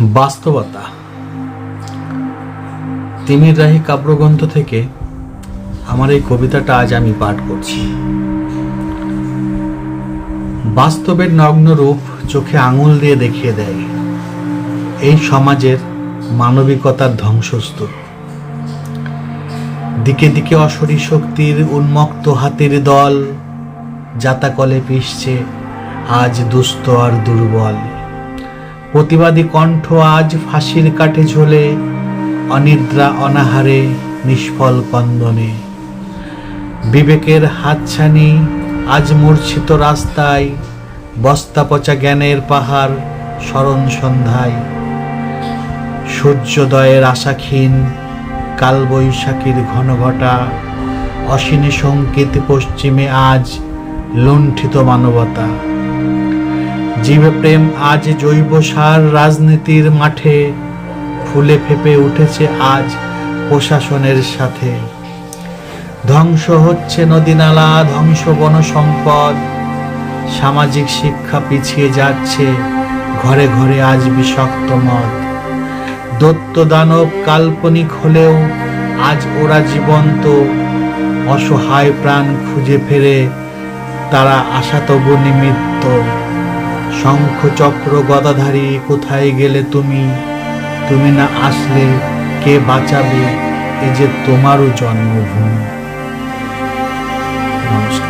বাস্তবতা। তিমির রাহি কাব্যগ্রন্থ থেকে আমার এই কবিতাটা আজ আমি পাঠ করছি। বাস্তবের নগ্ন রূপ চোখে আঙুল দিয়ে দেখিয়ে দেয়। এই সমাজের মানবিকতার ধ্বংসস্তূপ। দিকে দিকে অসরী শক্তির উন্মুক্ত হাতের দল জাতাকলে পিসছে আজ দুস্থ আর দুর্বল। প্রতিবাদী কণ্ঠ আজ ফাঁসির কাঠে ঝোলে, অনিদ্রা অনাহারে, নিষ্ফল কন্দনে বিবেকের হাতছানি আজ মূর্ছিত রাস্তায়, বস্তা পচা জ্ঞানের পাহাড় স্মরণ সন্ধ্যায়। সূর্যোদয়ের আশাক্ষীণ কালবৈশাখীর ঘন ঘটা সংকেত পশ্চিমে আজ লুণ্ঠিত মানবতা। জীবে প্রেম আজ জৈব সার রাজনীতির মাঠে। ফুলে ফেপে উঠেছে আজ প্রশাসনের সাথে। ধ্বংস হচ্ছে নদীনালা, ধ্বংস বন সম্পদ সামাজিক শিক্ষা পিছিয়ে যাচ্ছে, ঘরে ঘরে আজ বিষাক্ত মদ। দত্ত দানব কাল্পনিক হলেও আজ ওরা জীবন্ত। অসহায় প্রাণ খুঁজে ফেরে, তারা আশা তবু নিমিত্ত। শঙ্খ চক্র গদাধারী কোথায় গেলে তুমি? তুমি না আসলে কে বাঁচাবে? এ যে তোমারও জন্মভূমি। নমস্কার।